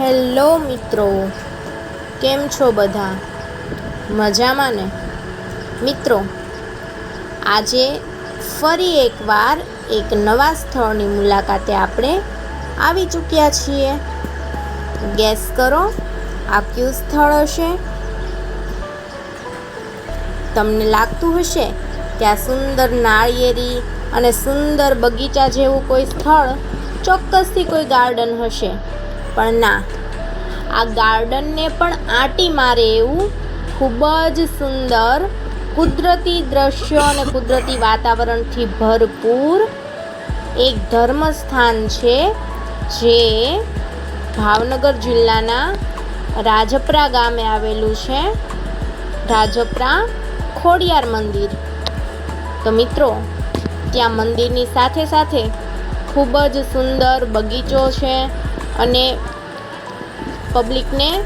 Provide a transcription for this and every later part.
Hello મિત્રો, કેમ છો બધા? મજામાં ને? મિત્રો, આજે ફરી એકવાર એક નવા સ્થળની મુલાકાતે આપણે આવી ચૂક્યા છીએ. ગેસ કરો આ કયું સ્થળ હશે. તમને લાગતું હશે કે આ સુંદર નાળિયેરી અને સુંદર બગીચા જેવું કોઈ સ્થળ ચોક્કસથી કોઈ ગાર્ડન હશે. પણ ના. આ ગાર્ડનને પણ આંટી મારે એવું ખૂબ જ સુંદર, કુદરતી દ્રશ્યો અને કુદરતી વાતાવરણથી ભરપૂર એક ધર્મસ્થાન છે, જે ભાવનગર જિલ્લાના રાજપરા ગામે આવેલું છે. રાજપરા ખોડિયાર મંદિર. તો મિત્રો, ત્યાં મંદિરની સાથે સાથે ખૂબ જ સુંદર બગીચો છે અને પબ્લિકને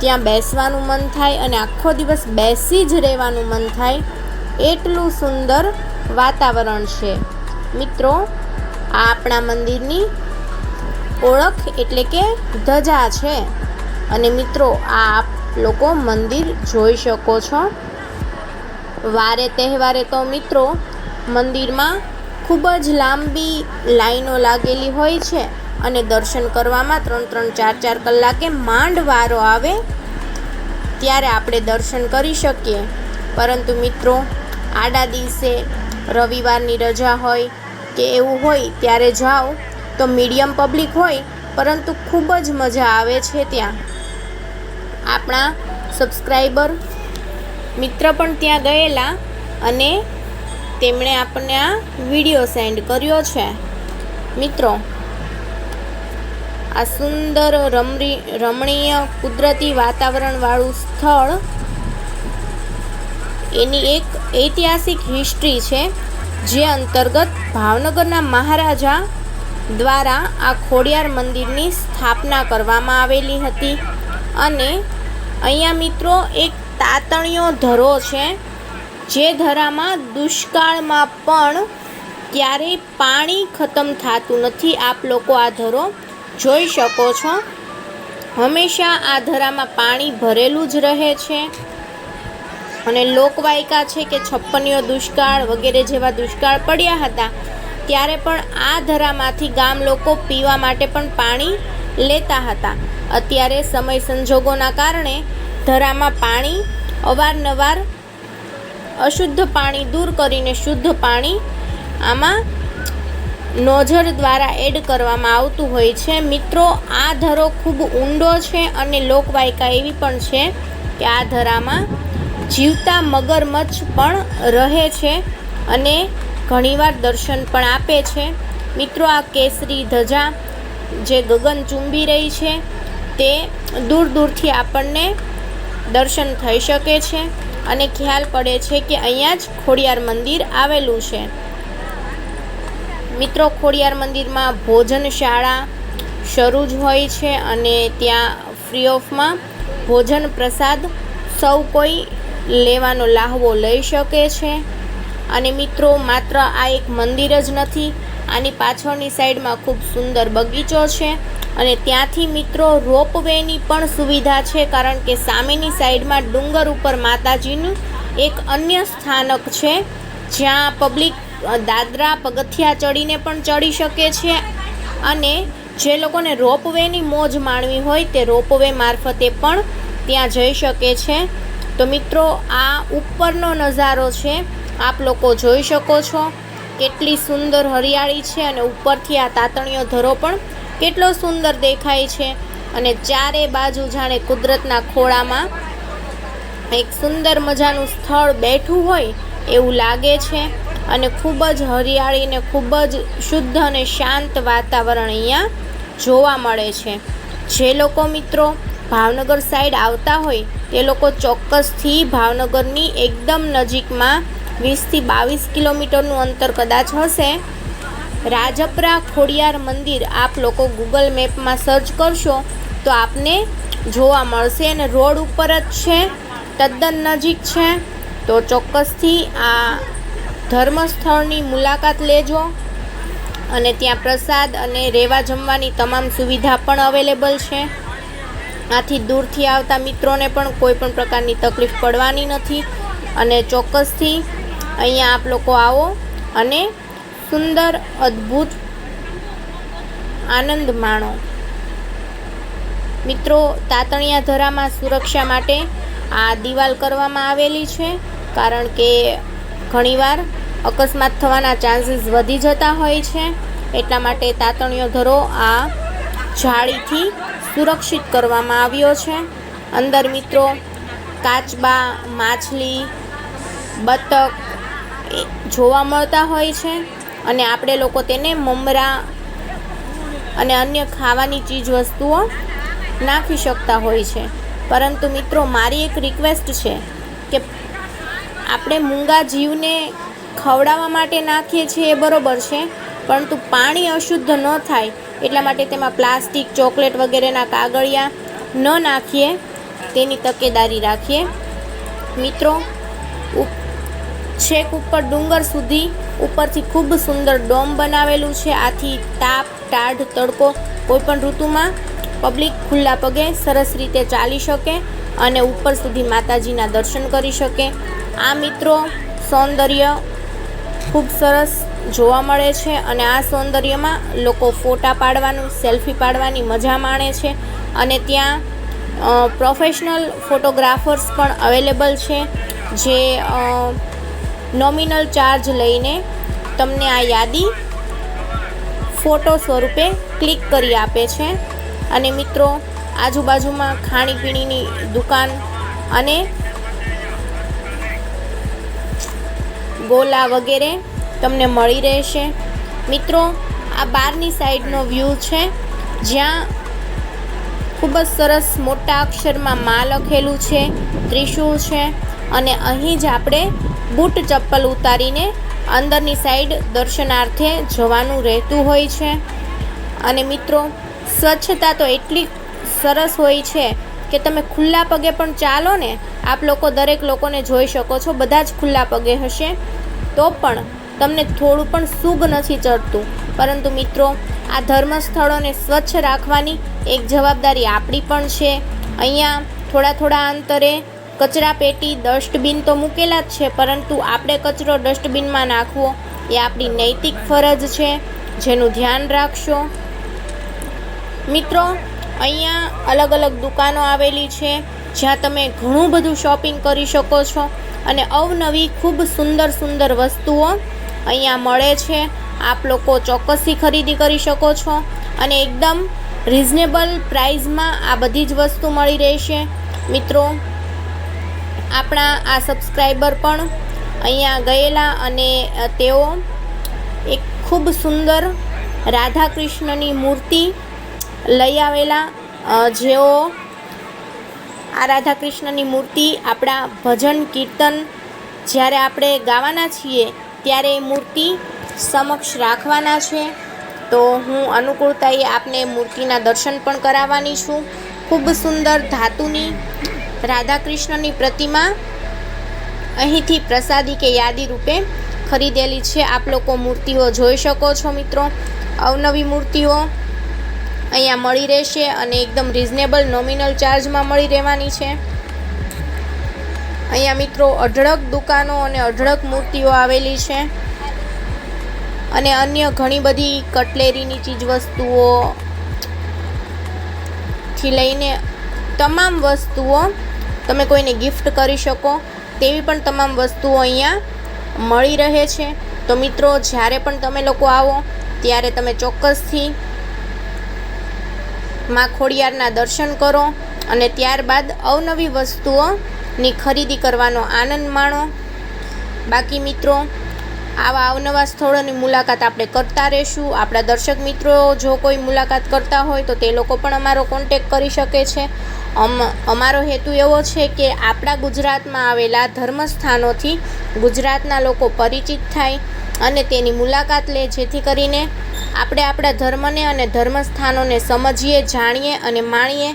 ત્યાં બેસવાનું મન થાય અને આખો દિવસ બેસી જ રહેવાનું મન થાય, એટલું સુંદર વાતાવરણ છે. મિત્રો, આ આપણા મંદિરની ઓળખ એટલે કે ધજા છે. અને મિત્રો આ આપ લોકો મંદિર જોઈ શકો છો. વારે તહેવારે તો મિત્રો, મંદિરમાં ખૂબ જ લાંબી લાઈનો લાગેલી હોય છે. અને દર્શન કરવામાં ત્રણ ત્રણ, ચાર ચાર કલાકે માંડ વારો આવે, ત્યારે આપણે દર્શન કરી શકીએ. પરંતુ મિત્રો, આડા દિવસે રવિવારની રજા હોય કે એવું હોય, ત્યારે જાઓ તો મીડિયમ પબ્લિક હોય, પરંતુ ખૂબ જ મજા આવે છે ત્યાં. આપણા સબસ્ક્રાઈબર મિત્ર પણ ત્યાં ગયેલા અને તેમણે આપણને આ વીડિયો સેન્ડ કર્યો છે. મિત્રો આ સુંદર રમરી, રમણીય કુદરતી વાતાવરણવાળું સ્થળ. એની એક ઐતિહાસિક હિસ્ટ્રી છે, જે અંતર્ગત ભાવનગરના મહારાજા દ્વારા આ ખોડિયાર મંદિરની સ્થાપના કરવામાં આવેલી હતી. અને અહીંયા મિત્રો એક તાતણીયો ધરો છે, જે ધરામાં દુષ્કાળમાં પણ ક્યારેય પાણી ખતમ થતું નથી. આપ લોકો આ ધરો. જોઈ શકો છો. હંમેશા આ ધરામાં પાણી ભરેલું જ રહે છે. અને લોકવાયકા છે કે છપ્પનિયો દુષ્કાળ વગેરે જેવા દુષ્કાળ પડ્યા હતા, ત્યારે પણ આ ધરામાંથી ગામ લોકો પીવા માટે પણ પાણી લેતા હતા. અત્યારે સમય સંજોગોના કારણે ધરામાં પાણી અવારનવાર અશુદ્ધ પાણી દૂર કરીને શુદ્ધ પાણી આમાં નોઝર દ્વારા એડ કરવામાં આવતું હોય છે. મિત્રો, આ ધરો ખૂબ ઊંડો છે અને લોકવાયકા એવી પણ છે કે આ ધરામાં જીવતા મગરમચ્છ પણ રહે છે અને ઘણીવાર દર્શન પણ આપે છે. મિત્રો, આ કેસરી ધજા જે ગગન ચૂંબી રહી છે તે દૂર દૂરથી આપણને દર્શન થઈ શકે છે અને ખ્યાલ પડે છે કે અહીંયા જ ખોડિયાર મંદિર આવેલું છે. મિત્રો, ખોડિયાર મંદિરમાં ભોજનશાળા શરૂ જ હોય છે અને ત્યાં ફ્રી ઓફમાં ભોજન પ્રસાદ સૌ કોઈ લેવાનો લાહવો લઈ શકે છે. અને મિત્રો, માત્ર આ એક મંદિર જ નથી, આની પાછળની સાઈડમાં ખૂબ સુંદર બગીચો છે અને ત્યાંથી મિત્રો, રોપવેની પણ સુવિધા છે કારણ કે સામેની સાઈડમાં ડુંગર ઉપર માતાજીનું એક અન્ય સ્થાનક છે, જ્યાં પબ્લિક દાદરા પગથિયા ચડીને પણ ચડી શકે છે. અને જે લોકોને રોપવેની મોજ માણવી હોય તે રોપવે મારફતે પણ ત્યાં જઈ શકે છે. તો મિત્રો, આ ઉપરનો નજારો છે. આપ લોકો જોઈ શકો છો કેટલી સુંદર હરિયાળી છે અને ઉપરથી આ તાતણીયો ધરો પણ કેટલો સુંદર દેખાય છે. અને ચારે બાજુ જાણે કુદરતના ખોળામાં એક સુંદર મજાનું સ્થળ બેઠું હોય એવું લાગે છે. અને ખૂબ જ હરિયાળી ને ખૂબ જ શુદ્ધ અને શાંત વાતાવરણ અહીંયા જોવા મળે છે. જે લોકો મિત્રો ભાવનગર સાઈડ આવતા હોય, તે લોકો ચોક્કસથી ભાવનગરની એકદમ નજીકમાં વીસથી બાવીસ કિલોમીટરનું અંતર કદાચ હશે. રાજપરા ખોડિયાર મંદિર આપ લોકો ગૂગલ મેપમાં સર્ચ કરશો, તો આપને જોવા મળશે અને રોડ ઉપર જ છે, તદ્દન નજીક છે. તો ચોક્કસથી આ ધર્મસ્થળની મુલાકાત લેજો અને ત્યાં પ્રસાદ અને રહેવા જમવાની તમામ સુવિધા પણ અવેલેબલ છે. આથી દૂરથી આવતા મિત્રોને પણ કોઈ પણ પ્રકારની તકલીફ પડવાની નથી. અને ચોક્કસથી અહીંયા આપ લોકો આવો અને સુંદર, અદ્ભુત આનંદ માણો. મિત્રો, તાતણિયા ધરામાં સુરક્ષા માટે આ દિવાલ કરવામાં આવેલી છે, કારણ કે ઘણીવાર અકસ્માત થવાના ચાન્સીસ વધી જતા હોય છે. એટલા માટે તાતણીયો ધરો, આ જાળીથી સુરક્ષિત કરવામાં આવ્યો છે. અંદર મિત્રો, કાચબા, માછલી, બતક જોવા મળતા હોય છે અને આપણે લોકો તેને મમરા અને અન્ય ખાવાની ચીજ વસ્તુઓ નાખી શકતા હોય છે. પરંતુ મિત્રો, મારી એક રિક્વેસ્ટ છે કે આપણે મૂંગા જીવને ખવડાવવા માટે નાખીએ છીએ, એ બરાબર છે. પરંતુ પાણી અશુદ્ધ ન થાય, એટલા માટે તેમાં પ્લાસ્ટિક, ચોકલેટ વગેરેના કાગળિયા ન નાખીએ. તેની તકેદારી રાખીએ. મિત્રો છેક ઉપર ડુંગર સુધી ઉપરથી ખૂબ સુંદર ડોમ બનાવેલું છે. આથી તાપ, ટાઢ તડકો કોઈપણ ઋતુમાં પબ્લિક ખુલ્લા પગે સરસ રીતે ચાલી શકે અને ઉપર સુધી માતાજીના દર્શન કરી શકે. આ મિત્રો, સૌંદર્ય ખૂબ સરસ જોવા મળે છે અને આ સૌંદર્યમાં લોકો ફોટા પાડવાનું, સેલ્ફી પાડવાની મજા માણે છે અને ત્યાં પ્રોફેશનલ ફોટોગ્રાફર્સ પણ અવેલેબલ છે જે નોમિનલ ચાર્જ લઈને તમને આ યાદી ફોટો સ્વરૂપે ક્લિક કરી આપે છે. અને મિત્રો, આજુબાજુમાં ખાણીપીણીની દુકાન અને ગોલા વગેરે તમને મળી રહેશે. મિત્રો, આ બહારની સાઈડનો વ્યૂ છે, જ્યાં ખૂબ જ સરસ મોટા અક્ષરમાં માં લખેલું છે, ત્રિશુળ છે, અને અહીં જ આપણે બૂટ ચપ્પલ ઉતારીને અંદરની સાઈડ દર્શનાર્થે જવાનું રહેતું હોય છે. અને મિત્રો, સ્વચ્છતા તો એટલી સરસ હોય છે કે તમે ખુલ્લા પગે પણ ચાલો ને, આપ લોકો દરેક લોકોને જોઈ શકો છો, બધા જ ખુલ્લા પગે હશે. તો પણ તમને થોડું પણ સુગ નથી ચડતું. પરંતુ મિત્રો, આ ધર્મ સ્થળોને સ્વચ્છ રાખવાની એક જવાબદારી આપણી પણ છે. અહીંયા થોડા થોડા અંતરે કચરા પેટી, ડસ્ટબિન તો મૂકેલા જ છે, પરંતુ આપણે કચરો ડસ્ટબિનમાં નાખવો એ આપણી નૈતિક ફરજ છે. જેનું ધ્યાન રાખશો. મિત્રો અહીંયા અલગ અલગ દુકાનો આવેલી છે, જ્યાં તમે ઘણું બધું શોપિંગ કરી શકો છો. અને અવનવી ખૂબ સુંદર સુંદર વસ્તુઓ અહીંયા મળે છે. આપ લોકો ચોક્કસથી ખરીદી કરી શકો છો. અને એકદમ રિઝનેબલ પ્રાઇઝમાં આ બધી જ વસ્તુ મળી રહેશે. મિત્રો, આપણા આ સબસ્ક્રાઈબર પણ અહીંયા ગયેલા અને તેઓ એક ખૂબ સુંદર રાધા કૃષ્ણની મૂર્તિ લઈ આવેલા જેઓ આ રાધા કૃષ્ણની મૂર્તિ, આપણા ભજન, કીર્તન જ્યારે આપણે ગાવાના છીએ, ત્યારે એ મૂર્તિ સમક્ષ રાખવાના છે. તો હું અનુકૂળતાએ આપને મૂર્તિના દર્શન પણ કરાવવાની છું. ખૂબ સુંદર ધાતુની રાધા કૃષ્ણની પ્રતિમા અહીંથી પ્રસાદી કે યાદી રૂપે ખરીદેલી છે. આપ લોકો મૂર્તિઓ જોઈ શકો છો મિત્રો. અવનવી મૂર્તિઓ અહીંયા મળી રહેશે અને એકદમ રિઝનેબલ નોમિનલ ચાર્જમાં મળી રહેવાની છે. અહીંયા મિત્રો અઢળક દુકાનો અને અઢળક મૂર્તિઓ આવેલી છે. અને અન્ય ઘણી બધી કટલેરીની ચીજવસ્તુઓ થી લઈને તમામ વસ્તુઓ તમે કોઈને ગિફ્ટ કરી શકો, તેવી પણ તમામ વસ્તુઓ અહીંયા મળી રહે છે. તો મિત્રો, જ્યારે પણ તમે લોકો આવો, ત્યારે તમે ચોક્કસથી માં ખોડિયારના દર્શન કરો અને ત્યારબાદ અવનવી વસ્તુઓની ખરીદી કરવાનો આનંદ માણો. બાકી મિત્રો, આવા અવનવા સ્થળોની મુલાકાત આપણે કરતા રહીશું. આપણા દર્શક મિત્રો જો કોઈ મુલાકાત કરતા હોય તો તે લોકો પણ અમારો કોન્ટેક કરી શકે છે. અમ, અમારો હેતુ એવો છે કે આપણા ગુજરાતમાં આવેલા ધર્મસ્થાનોથી ગુજરાતના લોકો પરિચિત થાય અને તેની મુલાકાત લે, જેથી કરીને આપણે આપણા ધર્મને અને ધર્મસ્થાનોને સમજીએ, જાણીએ અને માણીએ.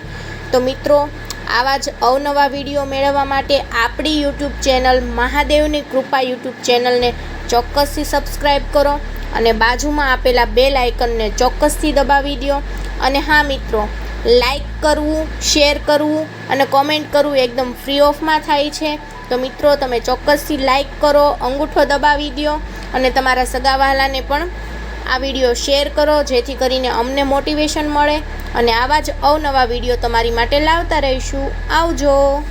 તો મિત્રો, આવા જ અવનવા વીડિયો મેળવવા માટે આપણી યુટ્યુબ ચેનલ મહાદેવની કૃપા યુટ્યુબ ચેનલને ચોક્કસથી સબસ્ક્રાઈબ કરો અને બાજુમાં આપેલા બેલ આઇકનને ચોક્કસથી દબાવી દો. અને હા, મિત્રો લાઈક કરવું, શેર કરવું અને કોમેન્ટ કરવું એકદમ ફ્રી ઓફમાં થાય છે. તો મિત્રો, તમે ચોક્કસથી લાઈક કરો, અંગૂઠો દબાવી દો અને તમારા સગાવહાલાને પણ આ વીડિયો શેર કરો, જેથી કરીને અમને મોટિવેશન મળે. અને આવા જ અવનવા વીડિયો તમારી માટે લાવતા રહીશું. આવજો.